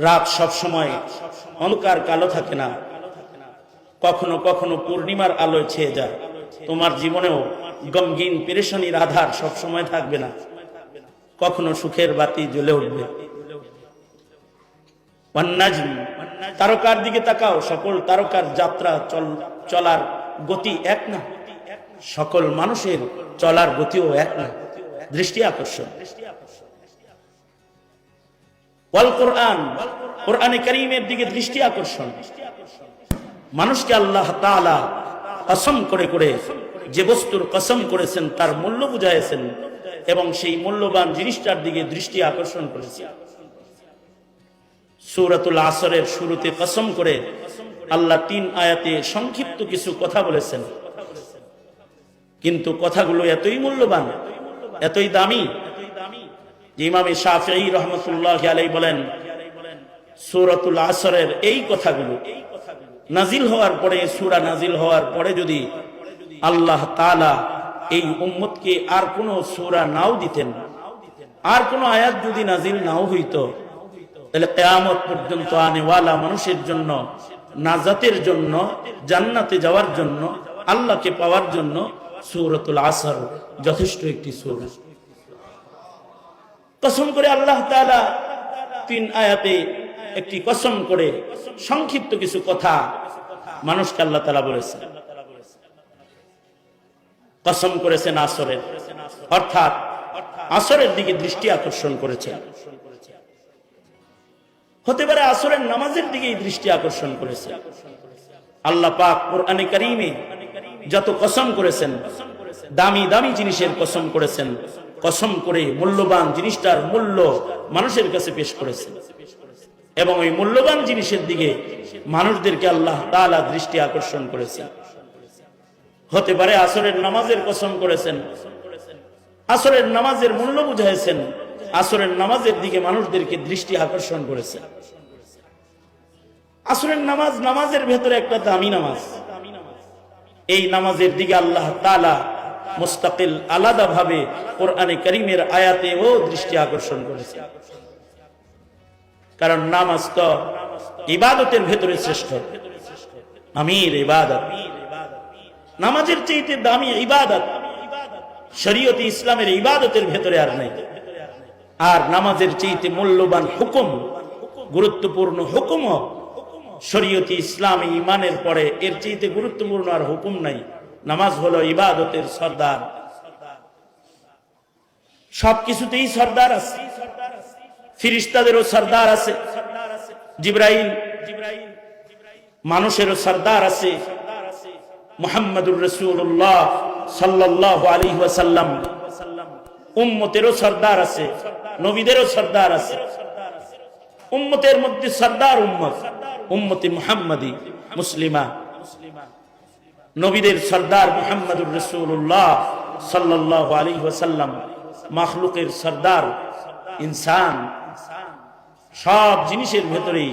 রাত সব সময় অন্ধকার, কালো থাকে না। কখনো কখনো পূর্ণিমার আলোয় ছেয়ে যায়। তোমার জীবনেও গমগিন, পেরেশানির আধার সব সময় থাকবে না। কখনো সুখের বাতি জ্বলে উঠবে। তারকার দিকে তাকাও। সকল তারকার যাত্রা চল, চলার গতি এক না। সকল মানুষের চলার গতিও এক না। দৃষ্টি আকর্ষণ। কোরআন, কোরআনে দিকে দৃষ্টি আকর্ষণ। মানুষকে আল্লাহ কসম করে করে যে বস্তুর কসম করেছেন, তার মূল্য বুঝাইছেন এবং সেই মূল্যবান জিনিসটার দিকে দৃষ্টি আকর্ষণ করেছেন। সূরাতুল আসরের শুরুতে কসম করে আল্লাহ তিন আয়াতে সংক্ষিপ্ত কিছু কথা বলেছেন। কিন্তু কথাগুলো এতই মূল্যবান, এতই দামি ইমামে শাফি রহমতুল্লাহ আলাই বলেন, সূরাতুল আসরের এই কথাগুলো নাজিল হওয়ার পরে, সূরা নাজিল হওয়ার পরে যদি আল্লাহ তাআলা এই উম্মতকে আর কোনো সূরা নাও দিতেন, আর কোনো আয়াত যদি নাজিল নাও হইতো, তাহলে কেয়ামত পর্যন্ত আনেওয়ালা মানুষের জন্য, নাজাতের জন্য, জান্নাতে যাওয়ার জন্য, আল্লাহকে পাওয়ার জন্য সূরাতুল আসর যথেষ্ট একটি সূরা। কসম করে আল্লাহ তাআলা তিন আয়াতে একটি কসম করে সংক্ষিপ্ত কিছু কথা মানুষকে আল্লাহ তাআলা বলেছেন। কসম করেছেন আসরের। অর্থাৎ আসরের দিকে দৃষ্টি আকর্ষণ করেছেন। হতে পারে আসরের নামাজের দিকেই দৃষ্টি আকর্ষণ করেছে আল্লাহ পাক কোরআনে কারিমে যত কসম করেছেন, দামি দামি জিনিসের কসম করেছেন কসম করে মূল্যবান জিনিসটার মূল্য মানুষের কাছে পেশ করেছেন। এবং ওই মূল্যবান জিনিসের দিকে মানুষদেরকে আল্লাহ তাআলা দৃষ্টি আকর্ষণ করেছেন। হতে পারে আসরের নামাজের কসম করেছেন, আসরের নামাজের মূল্য বুঝাইছেন, আসরের নামাজের দিকে মানুষদেরকে দৃষ্টি আকর্ষণ করেছেন। আসরের নামাজ নামাজের ভেতরে একটা দামি নামাজ। এই নামাজের দিকে আল্লাহ তালা মুস্তাকিল আলাদা ভাবে কোরআনে করিমের আয়াতে ও দৃষ্টি আকর্ষণ করেছে। কারণ নামাজ তো ইবাদতের ভেতরে শ্রেষ্ঠ। আমির ইবাদত। নামাজের চাইতে দামি ইবাদত শরীয়তে ইসলামের ইবাদতের ভেতরে আর নাই। আর নামাজের চাইতে মূল্যবান হুকুম, গুরুত্বপূর্ণ হুকুম শরীয়তি ইসলাম ইমানের পরে এর চাইতে গুরুত্বপূর্ণ আর হুকুম নাই। নামাজ হলো ইবাদতের সর্দার। সবকিছুতেই সর্দার আছে। ফিরিস্তাদেরও সর্দার আছে। জিব্রাইল মানুষেরও সর্দার আছে। মোহাম্মদুর রসুল্লাহ সাল্লাহ আলী ওয়াসাল্লাম উম্মতেরও সর্দার আছে। নবীদেরও সর্দার আছে। উম্মতের মধ্যে সর্দার উম্মত। উম্মতি মুহাম্মদি মুসলিমা। নবীদের সর্দার মুহাম্মদুর রসুল্লাহ সাল্লাহ আলী ওয়াসাল্লাম, মাখলুকের সর্দার, ইনসান, সব জিনিসের ভেতরেই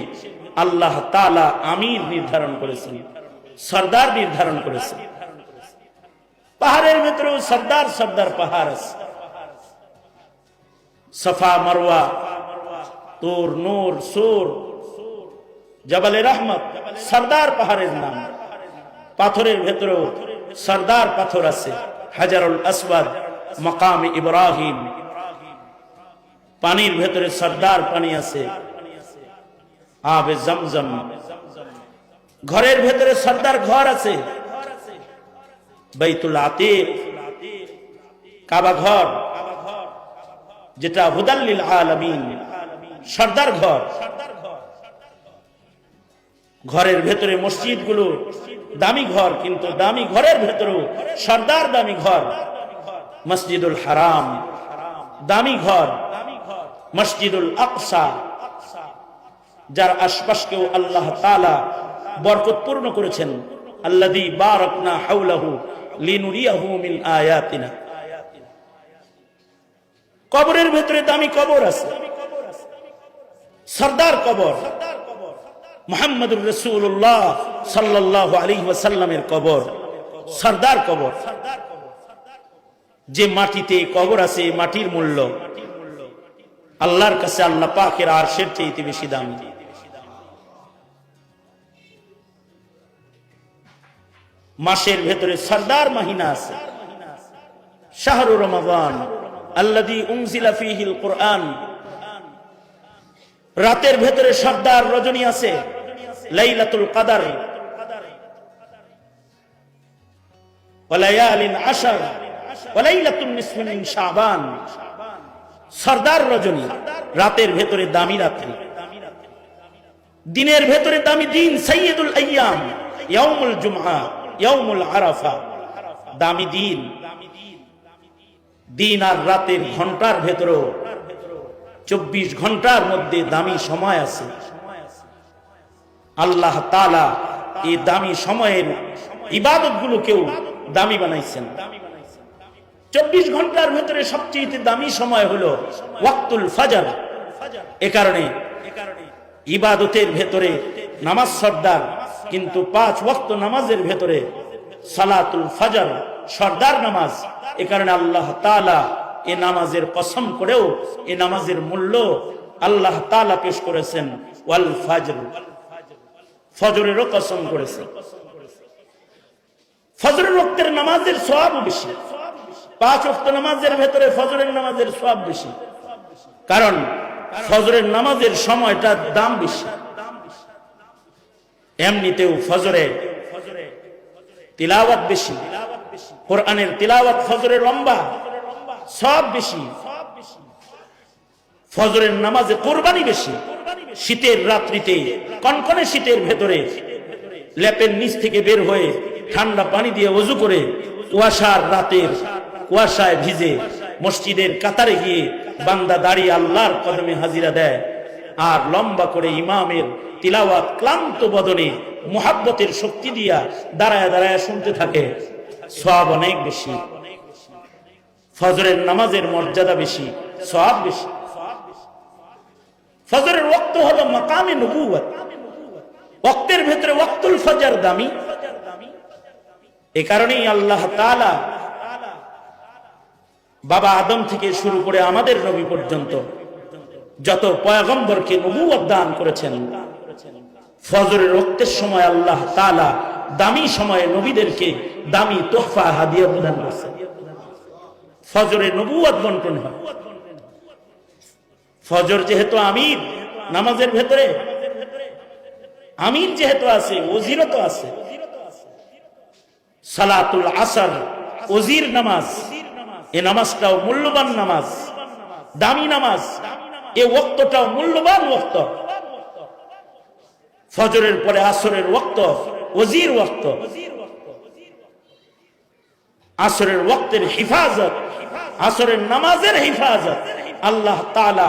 আল্লাহ তালা আমির নির্ধারণ করেছেন, সর্দার নির্ধারণ করেছেন। পাহাড়ের ভেতরেও সর্দার সর্দার পাহাড় আছে। সফা, মারওয়া, তোর, নূর, সোর জবালে রহমত সর্দার পাহাড়ের নাম। পাথরের ভেতরেও সর্দার পাথর আছে। হাজারুল আসওয়াদ মকাম ইব্রাহিম। পানির ভেতরে সর্দার পানি আছে। আবে জমজম। ঘরের ভেতরে সর্দার ঘর আছে। বাইতুল আতিক। কাবা ঘর, যেটা হুদাল্লিল আলামিন। সর্দার ঘর। ঘরের ভেতরে মসজিদগুলো দামি ঘর, কিন্তু দামি ঘরের ভেতরেও সর্দার দামি ঘর। মসজিদুল হারাম, দামি ঘর। মসজিদুল আকসা, যার আশপাশকেও আল্লাহ তালা বরকতপূর্ণ করেছেন। আল্লাদি বারকনা হাউলাহু লিনুরিয়াহু আয়াতিনা। কবরের ভেতরে দামি কবর আছে। সর্দার কবর। মোহাম্মদুর রসুল্লাহ সাল্লাহ আলী ওয়াসাল্লামের কবর, সর্দার কবর। যে মাটিতে কবর আছে, মাটির মূল্য। আল্লাহর কাছে আল্লাহ পাখের আর সের চাইতে বেশি দাম। মাসের ভেতরে সর্দার মাহিনা আছে। শাহরু রহমান আল্লাদি উংজিলা ফিহিল কোরআন। রাতের ভেতরে সর্দার রজনী আছে। লাইলাতুল কাদার। ওয়ালায়ালিন আশার ওয়ালাইলাতুন নিসফিন শাবান। সর্দার রজনী, রাতের ভেতরে দামি রাত্রি। দিনের ভেতরে দামি দিন সৈয়দুল আইয়াম, ইয়াউমুল জুমআ, ইয়াউমুল আরাফা। দামি দিন। দিন আর রাতের ঘণ্টার ভেতরেও চব্বিশ ঘণ্টার মধ্যে দামি সময় আছে। আল্লাহ তালা এই দামি সময়ের ইবাদত গুলোকেও দামি বানাইছেন। চব্বিশ ঘণ্টার ভেতরে সবচেয়ে দামি সময় হলো ওয়াক্তুল ফাজার। এ কারণে ইবাদতের ভেতরে নামাজ সর্দার, কিন্তু পাঁচ ওয়াক্ত নামাজের ভেতরে সালাতুল ফাজার, সর্দার নামাজ। এ কারণে আল্লাহ তালা এ নামাজের কসম করেও, এ নামাজের মূল্য আল্লাহ তালা পেশ করেছেন। ওয়াল ফাজর। ফজরেরও কসম করেছেন ফজরের রক্তের নামাজের সব বেশি। পাঁচ অক্ত নামাজের ভেতরে ফজরের নামাজের সব বেশি। কারণ ফজরের নামাজের সময়টা দাম বেশি। এমনিতেও ফজরে তিলাওয়াত বেশি। কোরআনের তিলাওয়াত ফজরে লম্বা সব বেশি। ফজরের নামাজে কোরবানি বেশি। শীতের রাত্রিতে, কনকনে শীতের ভেতরে, লেপের নিচ থেকে বের হয়ে ঠান্ডা পানি দিয়ে অজু করে কুয়াশার রাতের কুয়াশায় ভিজে মসজিদের কাতারে গিয়ে বান্দা দাঁড়িয়ে আল্লাহর কদমে হাজিরা দেয় আর লম্বা করে ইমামের তিলাওয়াত ক্লান্ত বদনে মোহাব্বতের শক্তি দিয়া দাঁড়ায় দাঁড়ায় শুনতে থাকে। সব অনেক বেশি। ফজরের নামাজের মর্যাদা বেশি সব বেশি। ফজরের ওক্ত হলো মাকামে নবুয়ত ওক্তের ভেতরে ওক্তুল ফজর দামি। এ কারণেই আল্লাহ তাআলা বাবা আদম থেকে শুরু করে আমাদের নবী পর্যন্ত যত পয়গম্বরকে নবুয়ত দান করেছেন, ফজরের রক্তের সময় আল্লাহ তাআলা দামি সময়ে নবীদেরকে দামি তোহফা, হাদিয়া প্রদান করেছেন। ফজরে নবুয়ত বন্টন হয়। ফজর যেহেতু আমির নামাজের ভেতরে আমির যেহেতু আছে, ওজিরও তো আছে। সালাতুল আসর, ওজির নামাজ, এ নামাজটাও মূল্যবান নামাজ, দামি নামাজ, এ ওক্তটাও মূল্যবান ওক্ত। ফজরের পরে আসরের ওক্ত, ওজির ওক্ত। আসরের ওক্তের হিফাজত, আসরের নামাজের হিফাজত, আল্লাহ তাআলা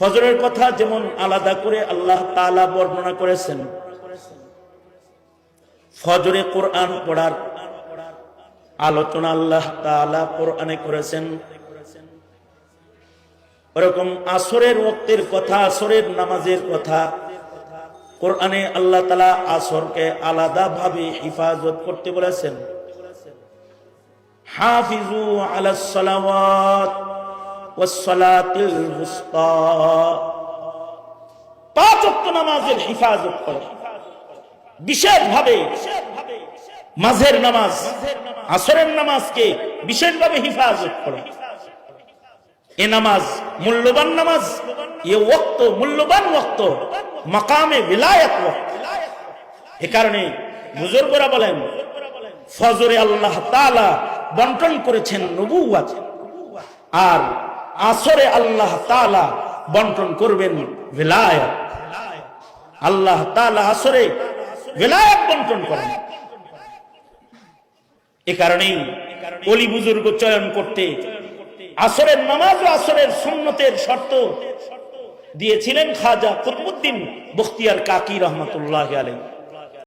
ফজরের কথা যেমন আলাদা করে আল্লাহ তাআলা বর্ণনা করেছেন। ফজরে কোরআন পড়ার আলোচনা আল্লাহ তাআলা কোরআনে করেছেন। ওরকম আসরের ওক্তের কথা, আসরের নামাজের কথা, কোরআনে আল্লাহ তালা আসরকে আলাদা ভাবে হিফাজত করতে বলেছেন। হাফিজু আলা সালাওয়াত। ওয়াসসালাতিল ওয়াক্ত নামাজের হিফাজত করো। বিশেষভাবে মাঝের নামাজ, আসরের নামাজকে বিশেষভাবে হিফাজত করো। এ নামাজ মূল্যবান নামাজ, এ ওক্ত মূল্যবান ওক্ত মাকামে বিলায়াত এ কারণে বুজুর্গরা বলেন, ফজরে আল্লাহ তাআলা বন্টন করেছেন নবুয়াত আর আসরে আল্লাহ তাআলা বন্টন করবেন বিলায়াত। আল্লাহ তাআলা আসরে বিলায়াত বন্টন করেন। এ কারণেই অলি বুজুর্গ চয়ন করতে আসরের নামাজ ও আসরের সুন্নতের শর্ত দিয়েছিলেন খাজা কুতুবুদ্দিন বখতিয়ার কাকি রহমতুল্লাহ আলাই